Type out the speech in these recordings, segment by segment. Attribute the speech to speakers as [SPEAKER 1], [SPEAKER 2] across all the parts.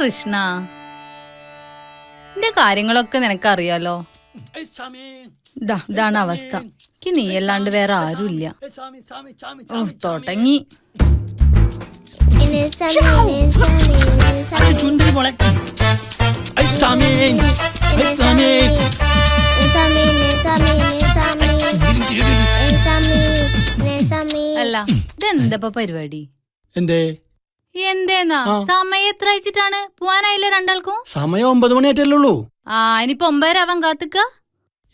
[SPEAKER 1] കൃഷ്ണ. എന്റെ കാര്യങ്ങളൊക്കെ നിനക്കറിയാലോ? ഇതാണ് അവസ്ഥ. എനിക്ക് നീ അല്ലാണ്ട് വേറെ ആരുമില്ല തുടങ്ങി. അല്ല ഇതെന്താ പരിപാടി?
[SPEAKER 2] എന്തേ?
[SPEAKER 1] എന്തേന്നാ. സമയം എത്ര അയച്ചിട്ടാണ് പോവാനായില്ല രണ്ടാൾക്കും?
[SPEAKER 2] സമയം ഒമ്പത് മണിയായിട്ടല്ലേ ഉള്ളൂ.
[SPEAKER 1] ആ ഇനിയിപ്പൊ ഒമ്പതരാവാൻ കാത്തുക്ക.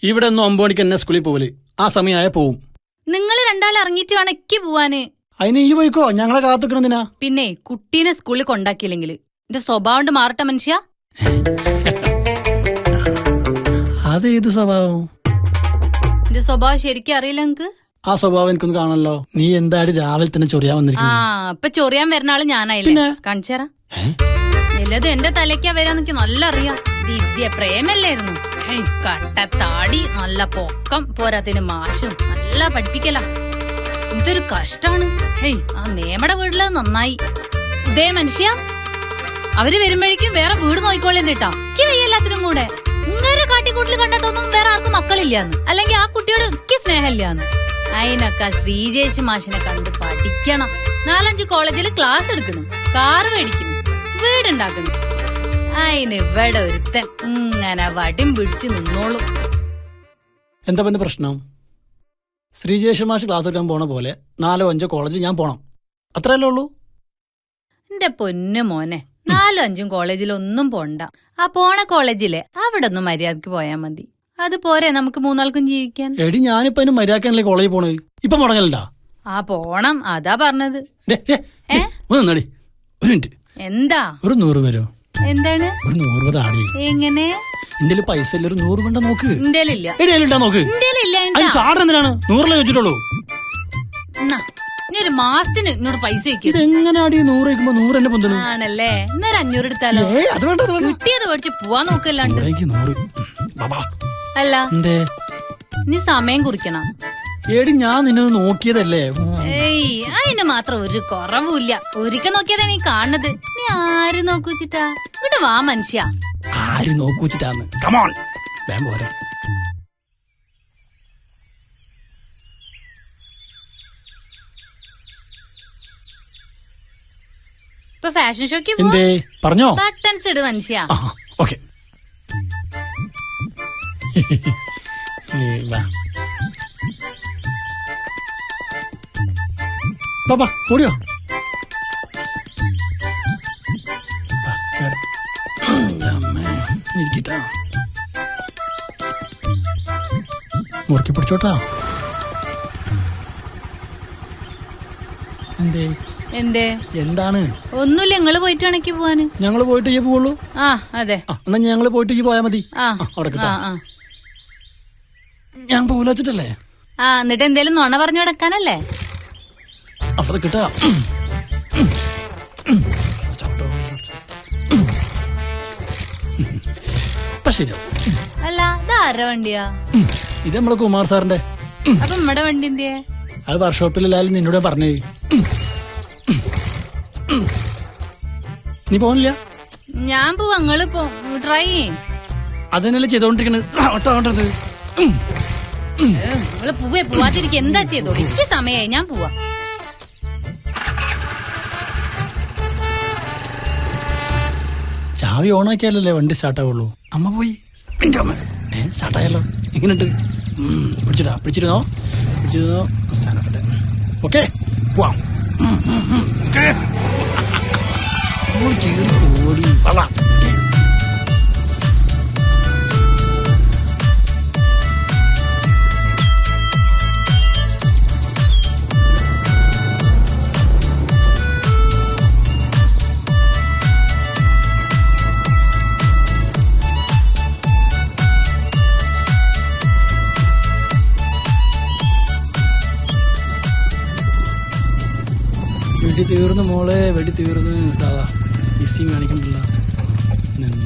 [SPEAKER 2] ഇവിടെ ഒന്നും ഒമ്പത് മണിക്ക് എന്നെ സ്കൂളിൽ പോവൽ. ആ സമയമായ പോവും.
[SPEAKER 1] നിങ്ങൾ രണ്ടാൾ ഇറങ്ങിയിട്ട് വേണം എക്കി പോവാന്.
[SPEAKER 2] അതിന് ഈ പോയിക്കോ ഞങ്ങളെ കാത്തുക്കണെന്തിനാ
[SPEAKER 1] പിന്നെ കുട്ടീനെ സ്കൂളിൽ കൊണ്ടാക്കിയില്ലെങ്കിൽ എന്റെ സ്വഭാവം കൊണ്ട് മാറട്ടെ മനുഷ്യ.
[SPEAKER 2] അത് ഏത് സ്വഭാവം?
[SPEAKER 1] എന്റെ സ്വഭാവം ശരിക്കും അറിയില്ല നിങ്ങക്ക്?
[SPEAKER 2] ആ സ്വഭാവം എനിക്കൊന്ന് കാണല്ലോ നീ എന്താടി രാവിലെ തന്നെ ചൊറിയാൻ
[SPEAKER 1] ആ
[SPEAKER 2] വന്നിരിക്കുന്നു
[SPEAKER 1] ഇപ്പൊ ചൊറിയാൻ വരുന്ന ആൾ ഞാനായില്ലേ? കാണിച്ചേരാ? എല്ലാതും എന്റെ തലയ്ക്കാ വരാന്ന് എനിക്ക് നല്ല അറിയാം ദിവ്യ പ്രേമല്ലായിരുന്നു ഹേയ്, കട്ട താടി നല്ല പൊക്കം പോരാത്തിന് മാഷും നല്ല പഠിപ്പിക്കല. ഇതൊരു കഷ്ടാണ്. ഹേയ് ആ മേമട വീട്ടിൽ നന്നായി. ഇതേ മനുഷ്യ അവർ വരുമ്പോഴേക്കും വേറെ വീട് നോക്കിക്കോളേണ്ട കേട്ടാ എനിക്ക് വയ്യല്ലാത്തിനും കൂടെ. ഇങ്ങനെ കാട്ടിക്കൂട്ടിൽ കണ്ടതൊന്നും വേറെ ആർക്കും മക്കളില്ലാന്ന്. അല്ലെങ്കിൽ ആ കുട്ടിയോട് എനിക്ക് സ്നേഹമില്ലാന്ന്. അതിനൊക്കെ ശ്രീജേഷ് മാഷിനെ കണ്ട് പഠിക്കണം. നാലഞ്ച് കോളേജിൽ ക്ലാസ് എടുക്കണം. കാറ് മേടിക്കണം. വീടുണ്ടാക്കണം. അതിന് ഇവിടെ ഒരുത്തൻ ഇങ്ങനെ വടിയും പിടിച്ച് നിന്നോളും.
[SPEAKER 2] എന്താ പിന്നെ പ്രശ്നം? ശ്രീജേഷ് മാഷ് ക്ലാസ് എടുക്കാൻ പോണ പോലെ നാലോ അഞ്ചോ കോളേജിൽ ഞാൻ പോണം. അത്രയല്ലേ ഉള്ളൂ?
[SPEAKER 1] എന്റെ പൊന്നു മോനെ നാലും അഞ്ചും കോളേജിലൊന്നും പോണ്ട. ആ പോണ കോളേജിലെ അവിടെ ഒന്നും മര്യാദയ്ക്ക് പോയാ മതി. അത് പോരെ നമുക്ക് മൂന്നാൾക്കും ജീവിക്കാൻ
[SPEAKER 2] എടി ഞാനിപ്പോ അതിന് മര്യാദക്കല്ലേ കോളേജിൽ പോണത് ഇപ്പൊ മുടങ്ങലുണ്ടാ
[SPEAKER 1] ആ പോണം അതാ പറഞ്ഞത്
[SPEAKER 2] ഒരു മിനിറ്റ്
[SPEAKER 1] എന്താ
[SPEAKER 2] ഒരു നൂറ് പേരോ
[SPEAKER 1] എന്താണ്
[SPEAKER 2] ഒരു നൂറ് രൂപ താടി
[SPEAKER 1] എങ്ങനെ
[SPEAKER 2] ഇന്ത്യയിൽ പൈസ ഇല്ല ഒരു നൂറ് രൂപ നോക്ക്
[SPEAKER 1] ഇന്ത്യയിലില്ല
[SPEAKER 2] നോക്ക്
[SPEAKER 1] ഇന്ത്യയിലില്ല
[SPEAKER 2] എന്തിനാണ് നൂറിലേ വെച്ചിട്ടുള്ളൂ
[SPEAKER 1] എന്നാ, ഇനി ഒരു മാസത്തിന് എന്നോട് പൈസ വെക്കും
[SPEAKER 2] ഇതെങ്ങനെയാടി നൂറ് വയ്ക്കുമ്പോ നൂറ് എന്നെ പൊന്തണു
[SPEAKER 1] ആണല്ലേ അഞ്ഞൂറ് എടുത്താലോ കിട്ടിയത് പോവാൻ നോക്കല്ലാണ്ട്
[SPEAKER 2] നൂറേക്ക് നൂറ് ബാബാ
[SPEAKER 1] അല്ല.
[SPEAKER 2] എന്തേ?
[SPEAKER 1] നീ സമയം കുറിക്കണം.
[SPEAKER 2] എടി ഞാൻ നിന്നെ നോക്കിയതല്ലേ?
[SPEAKER 1] ഏയ് അതിന് മാത്രം ഒരു കുറവുമില്ല. ഒരിക്കൽ നോക്കിയതാ നീ കാണുന്നത്. നീ ആര് നോക്കൂച്ചിട്ടാ ഇവിടെ വാ മനുഷ്യ.
[SPEAKER 2] ആര് നോക്കൂച്ചിട്ടാന്ന് കമോൺ വേം പോരാ.
[SPEAKER 1] ഇപ്പൊ ഫാഷൻ ഷോക്ക്
[SPEAKER 2] എന്തേ? പറഞ്ഞോ?
[SPEAKER 1] ബട്ടൺസ് ഇട് മനുഷ്യ.
[SPEAKER 2] ഓക്കെ ബാബാ ഓടിയോ? ഇരിക്കട്ടാ. മുറുക്കി പിടിച്ചോട്ടാ. എന്തേ?
[SPEAKER 1] എന്തേ?
[SPEAKER 2] എന്താണ്?
[SPEAKER 1] ഒന്നുമില്ല നിങ്ങൾ പോയിട്ട് ഇണക്കി പോവാന്.
[SPEAKER 2] ഞങ്ങൾ പോയിട്ട് പോവുള്ളൂ?
[SPEAKER 1] ആ അതെ.
[SPEAKER 2] എന്നാ ഞങ്ങൾ പോയിട്ട് പോയാ മതി.
[SPEAKER 1] ആ.
[SPEAKER 2] അവിടെ
[SPEAKER 1] ആ.
[SPEAKER 2] ഞാൻ പോകില്ല വെച്ചിട്ടല്ലേ?
[SPEAKER 1] ആ എന്നിട്ട് എന്തേലും നുണ പറഞ്ഞു കിടക്കാനല്ലേ
[SPEAKER 2] അവിടെ കിട്ടാ.
[SPEAKER 1] അല്ല ഇതാര വണ്ടിയാ?
[SPEAKER 2] ഇത് നമ്മളെ കുമാർ സാറിന്റെ.
[SPEAKER 1] അപ്പൊ നമ്മടെ വണ്ടി എന്തേ
[SPEAKER 2] അത് വർക്ക്ഷോപ്പിലെല്ലാരും നിന്നോട് പറഞ്ഞു. നീ പോണില്ല?
[SPEAKER 1] ഞാൻ പോവാ നിങ്ങൾ പോ ട്രൈ അതന്നെ
[SPEAKER 2] അതന്നെയല്ലേ ചെയ്തോണ്ടിരിക്കണത്? ഓട്ടോ ഓട്ടത്
[SPEAKER 1] നിങ്ങൾ പോവേ പോവാതിരിക്കും എന്താ ചെയ്തോളൂ എനിക്ക് സമയമായി ഞാൻ പോവാ.
[SPEAKER 2] ചാവി ഓണാക്കിയാലല്ലേ വണ്ടി സ്റ്റാർട്ടാവുള്ളൂ? അമ്മ പോയി. സ്റ്റാർട്ടായല്ലോ. എങ്ങനെയുണ്ട് പിടിച്ചിടാ. പിടിച്ചിരുന്നോ? പിടിച്ചിരുന്നോ? സ്ഥാനപ്പെട്ടെ ഓക്കെ പോവാം. ഓക്കേ. ഓടി. വെടി തീർന്നു മോളെ വെടി തീർന്ന് ഇതാ മിസ്സിങ് കാണിക്കണ്ടല്ല നിന്ന്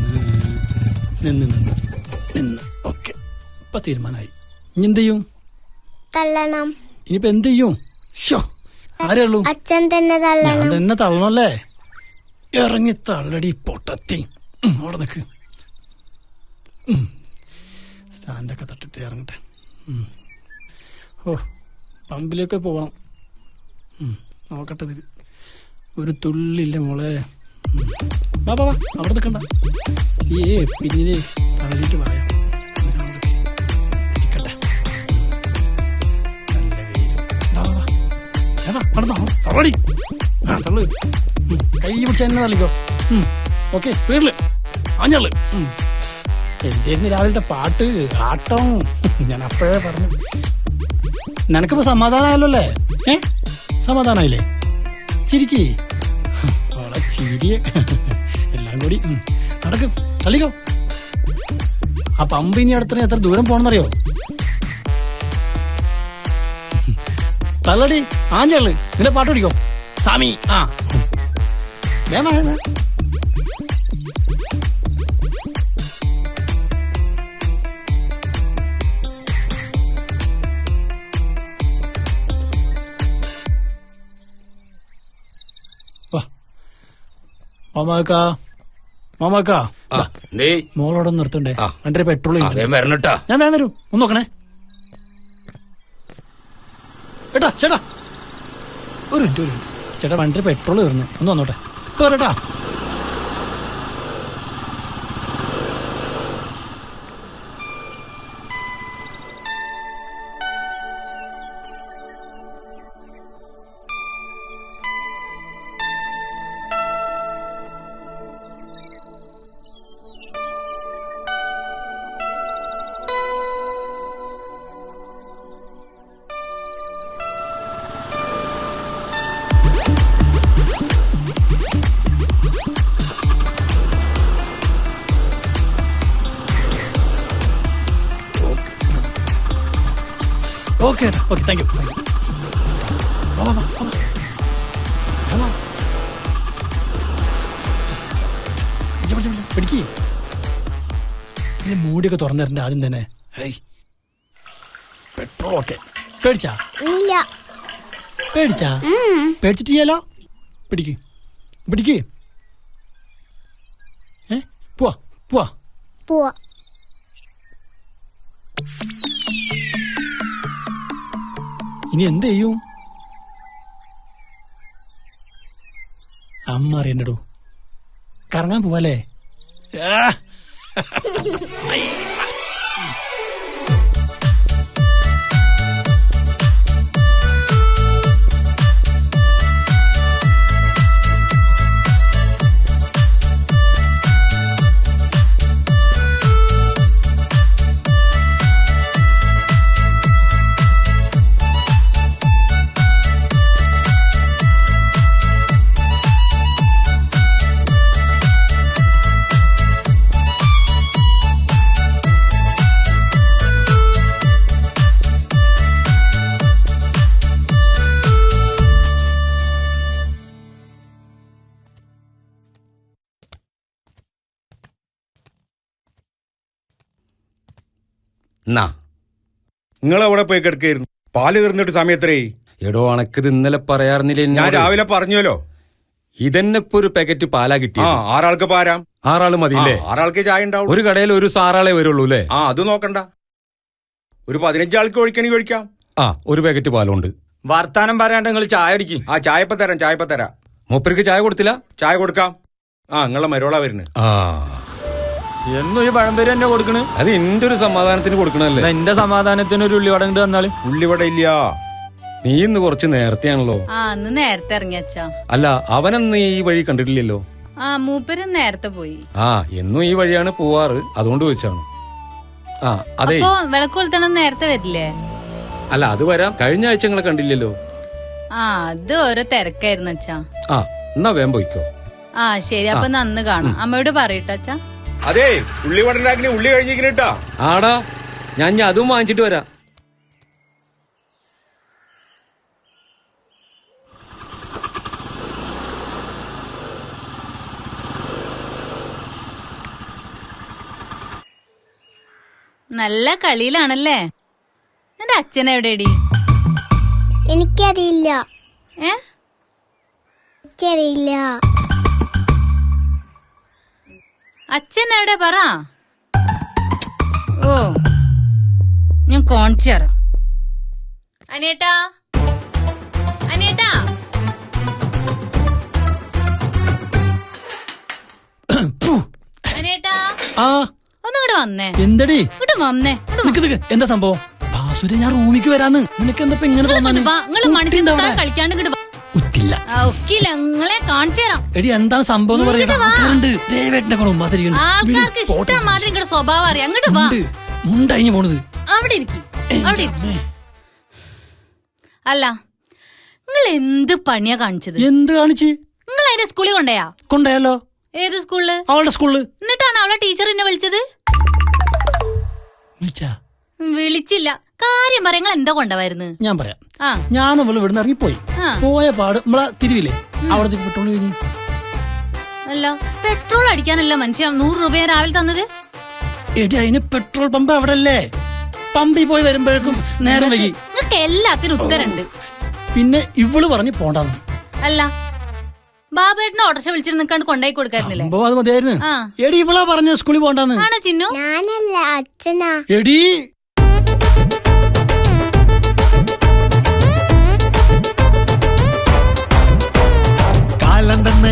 [SPEAKER 2] നിന്ന് നിന്ന് നിന്ന്. ഓക്കെ. ഇപ്പൊ തീരുമാനമായി. ഇനി എന്ത് ചെയ്യും?
[SPEAKER 3] തള്ളണം.
[SPEAKER 2] ഇനിയിപ്പോ എന്ത് ചെയ്യും? ഷോ ആരേ ഉള്ളൂ?
[SPEAKER 3] അച്ഛൻ തന്നെ
[SPEAKER 2] ഞാൻ
[SPEAKER 3] തള്ളണം
[SPEAKER 2] തന്നെ തള്ളണല്ലേ ഇറങ്ങി തള്ളടി പൊട്ടത്തി. അവിടെ നിൽക്ക് സ്റ്റാൻഡൊക്കെ തട്ടിട്ട് ഇറങ്ങട്ടെ. ഓ പമ്പിലേക്ക് പോകണം നോക്കട്ടെ ഇതിൽ ഒരു തുള്ളില്ല മോളെ. അവിടെ നിൽക്കണ്ട. ഏ പിന്നിൽ തള്ളിയിട്ട് പറയാം. എന്തായിരുന്നു രാവിലത്തെ പാട്ട്? ആട്ടം. ഞാൻ അപ്പോഴേ പറഞ്ഞു. നിനക്കിപ്പോ സമാധാനമായല്ലോ അല്ലേ? ഏ? സമാധാനായില്ലേ? ചിരിക്കേ. ഓളെ ചിരിയെ. എല്ലാം കൂടി നടക്ക് തള്ളിക്കോ. ആ പമ്പ് ഇനി അടുത്ത എത്ര ദൂരം പോണെന്നറിയോ? തള്ളടി ആഞ്ചള്ളു നിന്റെ പാട്ട് പിടിക്കോ. സ്വാമി ആ. വേമ മാമാക്ക മാമാക്ക
[SPEAKER 3] ആ നീ.
[SPEAKER 2] മോളോടെ നിർത്തണ്ടേ? എന്റെ പെട്രോൾ
[SPEAKER 3] വരണട്ടാ.
[SPEAKER 2] ഞാൻ വേഗം വരൂ. ഒന്ന് നോക്കണേ. ഏട്ടാ ചേട്ടാ. ഒരു മിനിറ്റ് ഒരു മിനിറ്റ്. ചേട്ടാ വണ്ടി പെട്രോൾ തീർന്നു. ഒന്ന് വന്നോട്ടെ. ഇപ്പൊ വരട്ടാ. ഓക്കെ ഏട്ടാ okay thank you thank you പിടിച്ച്, പിടിച്ച്. മൂടിയൊക്കെ തുറന്നിട്ടുണ്ട് ആദ്യം തന്നെ. ഹൈ പെട്രോൾ ഓക്കെ പേടിച്ചാ?
[SPEAKER 4] ഇല്ല.
[SPEAKER 2] പേടിച്ചാ? പേടിച്ചിട്ടില്ലല്ലോ? പിടിക്ക്. പിടിക്ക്. ഏ? പോവാ പോവാ.
[SPEAKER 4] പോവാ.
[SPEAKER 2] ഇനി എന്ത് ചെയ്യും? അമ്മ അറിയണ്ടടൂ കറങ്ങാൻ പോവാലേ
[SPEAKER 3] എന്നാ
[SPEAKER 5] നിങ്ങൾ എവിടെ പോയി കിടക്കായിരുന്നു പാൽ തീർന്നിട്ട് സമയത്രേ.
[SPEAKER 3] എടോ അണക്കിത് ഇന്നലെ പറയാറുന്നില്ലേ
[SPEAKER 5] ഞാൻ രാവിലെ പറഞ്ഞല്ലോ
[SPEAKER 3] ഇതന്നെ ഇപ്പൊ ഒരു പാക്കറ്റ് പാലാ
[SPEAKER 5] ആ
[SPEAKER 3] കിട്ടിയ
[SPEAKER 5] ആറാൾക്ക് പാരാം.
[SPEAKER 3] ആറാൾ
[SPEAKER 5] ആ,
[SPEAKER 3] മതിയില്ലേ
[SPEAKER 5] ആറാൾക്ക് ചായ ഉണ്ടാവും
[SPEAKER 3] ഒരു കടയിൽ ഒരു സാറാളെ വരുള്ളൂ അല്ലേ?
[SPEAKER 5] ആ അത് നോക്കണ്ട. ഒരു പതിനഞ്ചാൾക്ക് ആൾക്ക് ഒഴിക്കണമെങ്കിൽ ഒഴിക്കാം.
[SPEAKER 3] ആ ഒരു പാക്കറ്റ് പാലുണ്ട്.
[SPEAKER 6] വർത്താനം പറയാണ്ട് നിങ്ങൾ ചായ അടിക്കും
[SPEAKER 5] ആ ചായപ്പ തരാം ചായപ്പ തരാം.
[SPEAKER 3] മൂപ്പർക്ക് ചായ കൊടുത്തില്ല?
[SPEAKER 5] ചായ കൊടുക്കാം. ആ നിങ്ങളെ മരോളാ വരുന്നത്.
[SPEAKER 3] ആ.
[SPEAKER 6] എന്നും ഈ പഴംപേര് എന്നെ കൊടുക്കണ്.
[SPEAKER 3] അത് എന്റെ ഒരു സമാധാനത്തിന് കൊടുക്കണല്ലേ
[SPEAKER 6] എന്റെ സമാധാനത്തിന് ഒരു ഉള്ളിവട ഉണ്ട് തന്നാൾ
[SPEAKER 5] ഉള്ളിവട ഇല്ല.
[SPEAKER 3] നീ ഇന്ന് കുറച്ച് നേരത്തെയാണല്ലോ.
[SPEAKER 1] ആ നേരത്തെ ഇറങ്ങിയച്ചാ
[SPEAKER 3] അല്ല അവനന്ന് ഈ വഴി കണ്ടിട്ടില്ലല്ലോ?
[SPEAKER 1] ആ മൂപ്പര് നേരത്തെ പോയി.
[SPEAKER 3] ആ എന്നും ഈ വഴിയാണ് പോവാറ്. അതുകൊണ്ട് ചോദിച്ചാണ് ആ അതെ.
[SPEAKER 1] അപ്പൊ നേരത്തെ വരില്ലേ?
[SPEAKER 3] അല്ല അത് വരാം. കഴിഞ്ഞ ആഴ്ച നിങ്ങളെ കണ്ടില്ലല്ലോ?
[SPEAKER 1] ആ അത് ഓരോ തിരക്കായിരുന്നു അച്ഛാ.
[SPEAKER 3] ആ എന്നാ വേം പോയിക്കോ.
[SPEAKER 1] ആ ശരി. അപ്പൊ നന്ന് കാണാം. അമ്മയോട് പറയട്ടോ അച്ഛാ.
[SPEAKER 5] അതെ ഉള്ളി വടനാക്കിന് ഉള്ളി കഴിഞ്ഞിരിക്കണേട്ടാ.
[SPEAKER 3] ആടാ ഞാൻ ഞാൻ അതും വാങ്ങിച്ചിട്ട് വരാം.
[SPEAKER 1] നല്ല കളിയിലാണല്ലേ? നിന്റെ അച്ഛൻ എവിടെയടി
[SPEAKER 4] എനിക്കറിയില്ല.
[SPEAKER 1] ഏ?
[SPEAKER 4] എനിക്കറിയില്ല.
[SPEAKER 1] അച്ഛൻ എവിടെ പറ. ഓ ഞാൻ കാണിച്ചു തരാം അനേട്ടാ അനേട്ടാ
[SPEAKER 2] ഫു.
[SPEAKER 1] അനേട്ടാ
[SPEAKER 2] ആ.
[SPEAKER 1] ഒന്നിങ്ങോട്ട് വന്നേ.
[SPEAKER 2] എന്തടി?
[SPEAKER 1] ഇങ്ങോട്ട് വന്നേ. ഇങ്ങോട്ട്
[SPEAKER 2] നിക്ക് നിക്ക്. എന്താ സംഭവം? ബാസുര ഞാൻ റൂമിക്ക് വരാന്ന്. നിനക്ക് എന്താ ഇപ്പൊ ഇങ്ങനെ അവിടെ?
[SPEAKER 1] കളിക്കാണ്ട് ഇങ്ങോട്ട് കാണിച്ചു തരാം.
[SPEAKER 2] എടി എന്താണ് സംഭവം എന്ന് പറയുന്നത്
[SPEAKER 1] ഇങ്ങോട്ട് സ്വഭാവം അറിയാം. അങ്ങോട്ട് വാ.
[SPEAKER 2] മുണ്ടഴിഞ്ഞു പോണത്.
[SPEAKER 1] അവിടെ ഇരിക്കും. അവിടെ. അല്ല നിങ്ങൾ എന്ത് പണിയാ കാണിച്ചത്?
[SPEAKER 2] എന്ത് കാണിച്ച്?
[SPEAKER 1] നിങ്ങൾ അതിന്റെ സ്കൂളിൽ കൊണ്ടയാ
[SPEAKER 2] കൊണ്ടയാലോ
[SPEAKER 1] ഏത് സ്കൂളിൽ?
[SPEAKER 2] അവളുടെ സ്കൂളിൽ.
[SPEAKER 1] എന്നിട്ടാണ് അവളെ ടീച്ചർ എന്നെ വിളിച്ചത്?
[SPEAKER 2] വിളിച്ചാ?
[SPEAKER 1] വിളിച്ചില്ല. കാര്യം പറയാ നിങ്ങൾ എന്താ കൊണ്ടുവരുന്നു?
[SPEAKER 2] ഞാൻ പറയാം.
[SPEAKER 1] ആ.
[SPEAKER 2] ഞാൻ ഇവിടെ ഇവിടുന്ന് ഇറങ്ങിപ്പോയി.
[SPEAKER 1] ആ.
[SPEAKER 2] പോയ പാട് നമ്മളെ തിരിവില്ലേ? അവിടെ പെട്രോൾ കഴിഞ്ഞു.
[SPEAKER 1] അല്ല പെട്രോൾ അടിക്കാനല്ല മനുഷ്യ? നൂറ് രൂപ രാവിലെ തന്നത്?
[SPEAKER 2] എടി അതിന് പെട്രോൾ പമ്പ് അവിടെ അല്ലേ പമ്പിൽ പോയി വരുമ്പോഴേക്കും നേരം വൈകി.
[SPEAKER 1] നിങ്ങൾക്ക് എല്ലാത്തിനും ഉത്തരണ്ട്
[SPEAKER 2] പിന്നെ ഇവൾ പറഞ്ഞു പോണ്ടാന്ന്.
[SPEAKER 1] അല്ല ബാബേട്ടനെ ഓട്ടർഷ വിളിച്ചിട്ട് നിൽക്കാണ്ട് കൊണ്ടായി കൊടുക്കാറില്ലേ
[SPEAKER 2] സംഭവം അത് മതിയായിരുന്നു.
[SPEAKER 1] ആ.
[SPEAKER 2] എടി ഇവളാ പറഞ്ഞ സ്കൂളിൽ പോണ്ടാന്ന്.
[SPEAKER 1] ആണോ ചിന്നു?
[SPEAKER 4] ഞാനല്ല അച്ഛനാ.
[SPEAKER 2] എടി